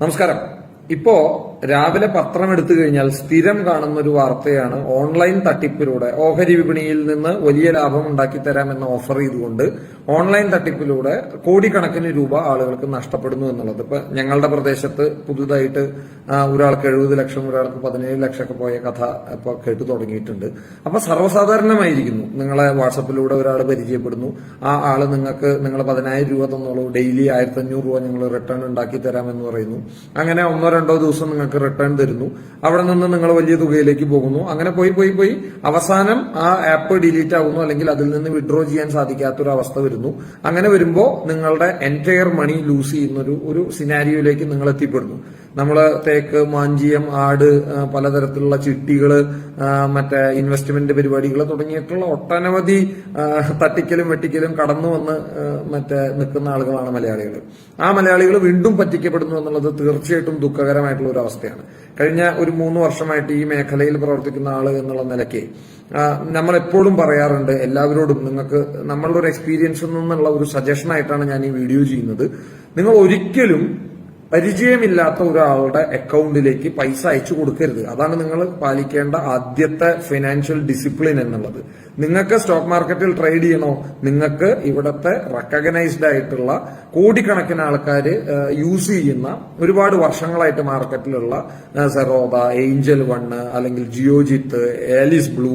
നമസ്കാരം. ഇപ്പോ രാവിലെ പത്രം എടുത്തു കഴിഞ്ഞാൽ സ്ഥിരം കാണുന്ന ഒരു വാർത്തയാണ് ഓൺലൈൻ തട്ടിപ്പിലൂടെ ഓഹരി വിപണിയിൽ നിന്ന് വലിയ ലാഭം ഉണ്ടാക്കി തരാമെന്ന് ഓഫർ ചെയ്തുകൊണ്ട് ഓൺലൈൻ തട്ടിപ്പിലൂടെ കോടിക്കണക്കിന് രൂപ ആളുകൾക്ക് നഷ്ടപ്പെടുന്നു എന്നുള്ളത്. ഇപ്പൊ ഞങ്ങളുടെ പ്രദേശത്ത് പുതുതായിട്ട് ഒരാൾക്ക് എഴുപത് ലക്ഷം ഒരാൾക്ക് പതിനേഴ് ലക്ഷമൊക്കെ പോയ കഥ ഇപ്പൊ കേട്ടു തുടങ്ങിയിട്ടുണ്ട്. അപ്പൊ സർവസാധാരണമായിരിക്കുന്നു. നിങ്ങളെ വാട്സപ്പിലൂടെ ഒരാൾ പരിചയപ്പെടുന്നു. ആ ആൾ നിങ്ങൾക്ക് നിങ്ങൾ പതിനായിരം രൂപ തന്നോളൂ. ഡെയിലി ആയിരത്തി അഞ്ഞൂറ് രൂപ ഞങ്ങൾ റിട്ടേൺ ഉണ്ടാക്കി തരാമെന്ന് പറയുന്നു. അങ്ങനെ ഒന്നോ രണ്ടോ ദിവസം നിങ്ങൾക്ക് റിട്ടേൺ തരുന്നു. അവിടെ നിന്ന് നിങ്ങൾ വലിയ തുകയിലേക്ക് പോകുന്നു. അങ്ങനെ പോയി പോയി പോയി. അവസാനം ആ ആപ്പ് ഡിലീറ്റ് ആകുന്നു അല്ലെങ്കിൽ അതിൽ നിന്ന് വിഡ്രോ ചെയ്യാൻ സാധിക്കാത്തൊരു അവസ്ഥ വരുന്നു. അങ്ങനെ വരുമ്പോൾ നിങ്ങളുടെ എന്റയർ മണി ലൂസ് ചെയ്യുന്ന ഒരു ഒരു സിനാരിയോയിലേക്ക് നിങ്ങൾ എത്തിപ്പെടുന്നു നമ്മൾ തേക്ക് മാഞ്ചിയം ആട് പലതരത്തിലുള്ള ചിട്ടികൾ ആ, മറ്റേ ഇൻവെസ്റ്റ്മെന്റ് പരിപാടികൾ തുടങ്ങിയിട്ടുള്ള ഒട്ടനവധി തട്ടിക്കലും വെട്ടിക്കലും കടന്നു വന്ന് മറ്റേ നിൽക്കുന്ന ആളുകളാണ് മലയാളികൾ ആ മലയാളികൾ വീണ്ടും പറ്റിക്കപ്പെടുന്നു എന്നുള്ളത് തീർച്ചയായിട്ടും ദുഃഖകരമായിട്ടുള്ള ഒരു അവസ്ഥയാണ്. കഴിഞ്ഞ ഒരു മൂന്ന് വർഷമായിട്ട് ഈ മേഖലയിൽ പ്രവർത്തിക്കുന്ന ആൾ എന്നുള്ള നിലയ്ക്ക് നമ്മൾ എപ്പോഴും പറയാറുണ്ട് എല്ലാവരോടും നിങ്ങൾക്ക് നമ്മളുടെ ഒരു എക്സ്പീരിയൻസിൽ നിന്നുള്ള ഒരു സജഷൻ ആയിട്ടാണ് ഞാൻ ഈ വീഡിയോ ചെയ്യുന്നത്. നിങ്ങൾ ഒരിക്കലും പരിചയമില്ലാത്ത ഒരാളുടെ അക്കൗണ്ടിലേക്ക് പൈസ അയച്ചു കൊടുക്കരുത്. അതാണ് നിങ്ങൾ പാലിക്കേണ്ട ആദ്യത്തെ ഫിനാൻഷ്യൽ ഡിസിപ്ലിൻ എന്നുള്ളത്. നിങ്ങൾക്ക് സ്റ്റോക്ക് മാർക്കറ്റിൽ ട്രേഡ് ചെയ്യണോ? നിങ്ങൾക്ക് ഇവിടത്തെ റെക്കഗ്നൈസ്ഡ് ആയിട്ടുള്ള കോടിക്കണക്കിന് ആൾക്കാർ യൂസ് ചെയ്യുന്ന ഒരുപാട് വർഷങ്ങളായിട്ട് മാർക്കറ്റിലുള്ള സെറോബ ഏഞ്ചൽ വണ്ണ് അല്ലെങ്കിൽ ജിയോജിത്ത് ഏലിസ് ബ്ലൂ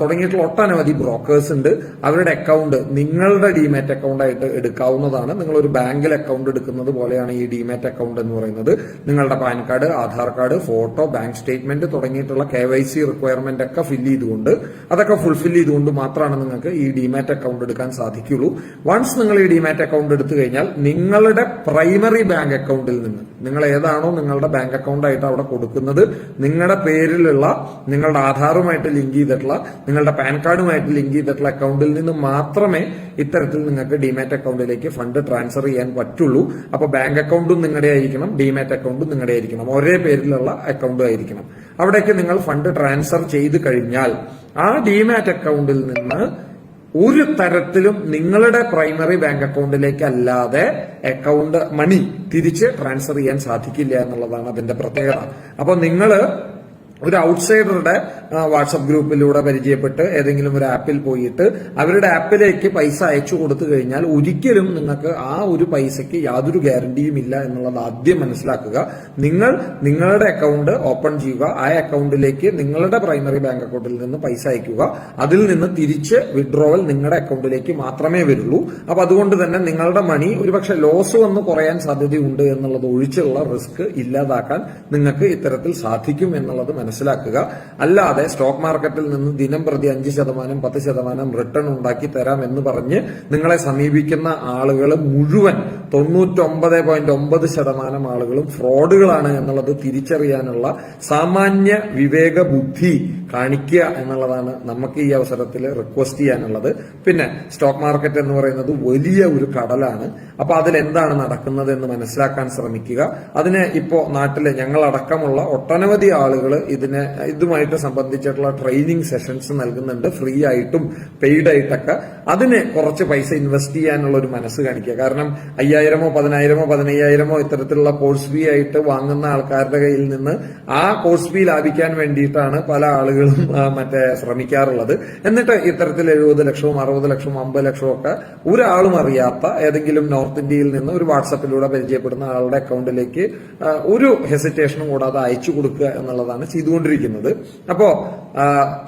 തുടങ്ങിയിട്ടുള്ള ഒട്ടനവധി ബ്രോക്കേഴ്സ് ഉണ്ട്. അവരുടെ അക്കൗണ്ട് നിങ്ങളുടെ ഡിമാറ്റ് അക്കൗണ്ട് ആയിട്ട് എടുക്കാവുന്നതാണ്. നിങ്ങൾ ഒരു ബാങ്കിൽ അക്കൗണ്ട് എടുക്കുന്നത് പോലെയാണ് ഈ ഡിമാറ്റ് അക്കൗണ്ട് എന്ന് പറയുന്നത്. നിങ്ങളുടെ PAN card Aadhaar card photo bank statement തുടങ്ങിയിട്ടുള്ള കെ വൈ സി റിക്വയർമെന്റ് ഒക്കെ ഫില്ല് ചെയ്തുകൊണ്ട് അതൊക്കെ ഫുൾഫിൽ ചെയ്തുകൊണ്ട് മാത്രമാണ് നിങ്ങൾക്ക് ഈ ഡിമാറ്റ് അക്കൗണ്ട് എടുക്കാൻ സാധിക്കുള്ളൂ വൺസ് നിങ്ങൾ ഈ ഡിമാറ്റ് അക്കൗണ്ട് എടുത്തു കഴിഞ്ഞാൽ നിങ്ങളുടെ പ്രൈമറി ബാങ്ക് അക്കൗണ്ടിൽ നിന്ന് നിങ്ങൾ ഏതാണോ നിങ്ങളുടെ ബാങ്ക് അക്കൗണ്ട് ആയിട്ട് അവിടെ കൊടുക്കുന്നത് നിങ്ങളുടെ പേരിലുള്ള നിങ്ങളുടെ ആധാറുമായിട്ട് ലിങ്ക് ചെയ്തിട്ടുള്ള നിങ്ങളുടെ പാൻ കാർഡുമായിട്ട് ലിങ്ക് ചെയ്തിട്ടുള്ള അക്കൗണ്ടിൽ നിന്ന് മാത്രമേ ഇത്തരത്തിൽ നിങ്ങൾക്ക് ഡിമാറ്റ് അക്കൗണ്ടിലേക്ക് ഫണ്ട് ട്രാൻസ്ഫർ ചെയ്യാൻ പറ്റുള്ളൂ. അപ്പൊ ബാങ്ക് അക്കൗണ്ടും നിങ്ങളുടെ ആയിരിക്കണം ഡിമാറ്റ് അക്കൗണ്ടും നിങ്ങളുടെ ആയിരിക്കണം. ഒരേ പേരിലുള്ള അക്കൗണ്ടും ആയിരിക്കണം. അവിടേക്ക് നിങ്ങൾ ഫണ്ട് ട്രാൻസ്ഫർ ചെയ്ത് കഴിഞ്ഞാൽ ആ ഡിമാറ്റ് അക്കൗണ്ടിൽ നിന്ന് ഒരു തരത്തിലും നിങ്ങളുടെ പ്രൈമറി ബാങ്ക് അക്കൗണ്ടിലേക്ക് അല്ലാതെ അക്കൗണ്ട് മണി തിരിച്ച് ട്രാൻസ്ഫർ ചെയ്യാൻ സാധിക്കില്ല എന്നുള്ളതാണ് അതിന്റെ പ്രത്യേകത. അപ്പൊ നിങ്ങൾ ഒരു ഔട്ട്സൈഡറുടെ വാട്സപ്പ് ഗ്രൂപ്പിലൂടെ പരിചയപ്പെട്ട് ഏതെങ്കിലും ഒരു ആപ്പിൽ പോയിട്ട് അവരുടെ ആപ്പിലേക്ക് പൈസ അയച്ചു കൊടുത്തു കഴിഞ്ഞാൽ ഒരിക്കലും നിങ്ങൾക്ക് ആ ഒരു പൈസയ്ക്ക് യാതൊരു ഗ്യാരണ്ടിയും ഇല്ല എന്നുള്ളത് ആദ്യം മനസ്സിലാക്കുക. നിങ്ങൾ നിങ്ങളുടെ അക്കൗണ്ട് ഓപ്പൺ ചെയ്യുക. ആ അക്കൗണ്ടിലേക്ക് നിങ്ങളുടെ പ്രൈമറി ബാങ്ക് അക്കൗണ്ടിൽ നിന്ന് പൈസ അയക്കുക. അതിൽ നിന്ന് തിരിച്ച് വിഡ്രോവൽ നിങ്ങളുടെ അക്കൗണ്ടിലേക്ക് മാത്രമേ വരുള്ളൂ. അപ്പൊ അതുകൊണ്ട് തന്നെ നിങ്ങളുടെ മണി ഒരുപക്ഷെ ലോസ് വന്ന് കുറയാൻ സാധ്യതയുണ്ട് എന്നുള്ളത് ഒഴിച്ചുള്ള റിസ്ക് ഇല്ലാതാക്കാൻ നിങ്ങൾക്ക് ഇത്തരത്തിൽ സാധിക്കും എന്നുള്ളത് മനസ്സിലാക്കുക. അല്ലാതെ സ്റ്റോക്ക് മാർക്കറ്റിൽ നിന്ന് ദിനം പ്രതി അഞ്ച് ശതമാനം പത്ത് ശതമാനം റിട്ടേൺ ഉണ്ടാക്കി തരാം എന്ന് പറഞ്ഞ് നിങ്ങളെ സമീപിക്കുന്ന ആളുകൾ മുഴുവൻ തൊണ്ണൂറ്റൊമ്പത് പോയിന്റ് ഒമ്പത് ശതമാനം ആളുകളും ഫ്രോഡുകളാണ് എന്നുള്ളത് തിരിച്ചറിയാനുള്ള സാമാന്യ വിവേക ബുദ്ധി കാണിക്കുക എന്നുള്ളതാണ് നമുക്ക് ഈ അവസരത്തിൽ റിക്വസ്റ്റ് ചെയ്യാനുള്ളത്. പിന്നെ സ്റ്റോക്ക് മാർക്കറ്റ് എന്ന് പറയുന്നത് വലിയ ഒരു കടലാണ്. അപ്പൊ അതിൽ എന്താണ് നടക്കുന്നത് എന്ന് മനസ്സിലാക്കാൻ ശ്രമിക്കുക. അതിന് ഇപ്പോ നാട്ടിൽ ഞങ്ങളടക്കമുള്ള ഒട്ടനവധി ആളുകൾ ഇതിനെ ഇതുമായിട്ട് സംബന്ധിച്ചിട്ടുള്ള ട്രെയിനിങ് സെഷൻസ് നൽകുന്നുണ്ട്. ഫ്രീ ആയിട്ടും പെയ്ഡ് ആയിട്ടൊക്കെ. അതിന് കുറച്ച് പൈസ ഇൻവെസ്റ്റ് ചെയ്യാനുള്ള ഒരു മനസ്സ് കാണിക്കുക. കാരണം അയ്യായിരമോ പതിനായിരമോ പതിനയ്യായിരമോ ഇത്തരത്തിലുള്ള കോഴ്സ് ഫീ ആയിട്ട് വാങ്ങുന്ന ആൾക്കാരുടെ കയ്യിൽ നിന്ന് ആ കോഴ്സ് ഫീ ലാഭിക്കാൻ വേണ്ടിയിട്ടാണ് പല ആളുകളും മറ്റേ ശ്രമിക്കാറുള്ളത്. എന്നിട്ട് ഇത്തരത്തിൽ എഴുപത് ലക്ഷവും അറുപത് ലക്ഷവും അമ്പത് ലക്ഷവും ഒക്കെ ഒരാളും അറിയാത്ത ഏതെങ്കിലും നോർത്ത് ഇന്ത്യയിൽ നിന്ന് ഒരു വാട്സപ്പിലൂടെ പരിചയപ്പെടുന്ന ആളുടെ അക്കൗണ്ടിലേക്ക് ഒരു ഹെസിറ്റേഷനും കൂടാതെ അയച്ചു കൊടുക്കുക എന്നുള്ളതാണ് ചെയ്തുകൊണ്ടിരിക്കുന്നത്. അപ്പോ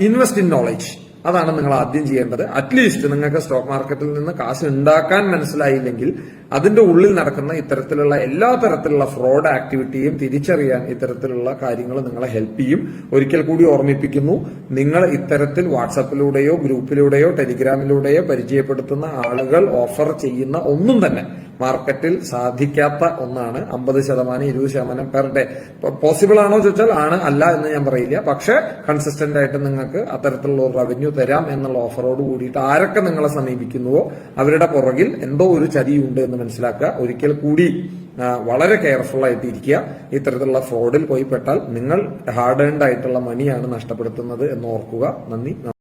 ഇൻവെസ്റ്റ് ഇൻ നോളജ് അതാണ് നിങ്ങൾ ആദ്യം ചെയ്യേണ്ടത്. അറ്റ്ലീസ്റ്റ് നിങ്ങൾക്ക് സ്റ്റോക്ക് മാർക്കറ്റിൽ നിന്ന് കാശ് ഉണ്ടാക്കാൻ മനസ്സിലായില്ലെങ്കിൽ അതിന്റെ ഉള്ളിൽ നടക്കുന്ന ഇത്തരത്തിലുള്ള എല്ലാ തരത്തിലുള്ള ഫ്രോഡ് ആക്ടിവിറ്റിയും തിരിച്ചറിയാൻ ഇത്തരത്തിലുള്ള കാര്യങ്ങൾ നിങ്ങളെ ഹെൽപ്പ് ചെയ്യും. ഒരിക്കൽ കൂടി ഓർമ്മിപ്പിക്കുന്നു നിങ്ങൾ ഇത്തരത്തിൽ വാട്സപ്പിലൂടെയോ ഗ്രൂപ്പിലൂടെയോ ടെലിഗ്രാമിലൂടെയോ പരിചയപ്പെടുത്തുന്ന ആളുകൾ ഓഫർ ചെയ്യുന്ന ഒന്നും തന്നെ മാർക്കറ്റിൽ സാധിക്കാത്ത ഒന്നാണ്. അമ്പത് ശതമാനം ഇരുപത് ശതമാനം പെർ ഡേ പോസിബിൾ ആണോ ചോദിച്ചാൽ ആണ് അല്ല എന്ന് ഞാൻ പറയില്ല. പക്ഷെ കൺസിസ്റ്റന്റ് ആയിട്ട് നിങ്ങൾക്ക് അത്തരത്തിലുള്ള റവന്യൂ തരാം എന്നുള്ള ഓഫറോട് കൂടിയിട്ട് ആരൊക്കെ നിങ്ങളെ സമീപിക്കുന്നുവോ അവരുടെ പുറകിൽ എന്തോ ഒരു ചതിയുണ്ട് എന്ന് മനസ്സിലാക്കുക. ഒരിക്കൽ കൂടി വളരെ കെയർഫുൾ ആയിട്ട് ഇരിക്കുക. ഇത്തരത്തിലുള്ള ഫ്രോഡിൽ പോയി പെട്ടാൽ നിങ്ങൾ ഹാർഡ് ഏൺഡ് ആയിട്ടുള്ള മണിയാണ് നഷ്ടപ്പെടുത്തുന്നത് എന്ന് ഓർക്കുക. നന്ദി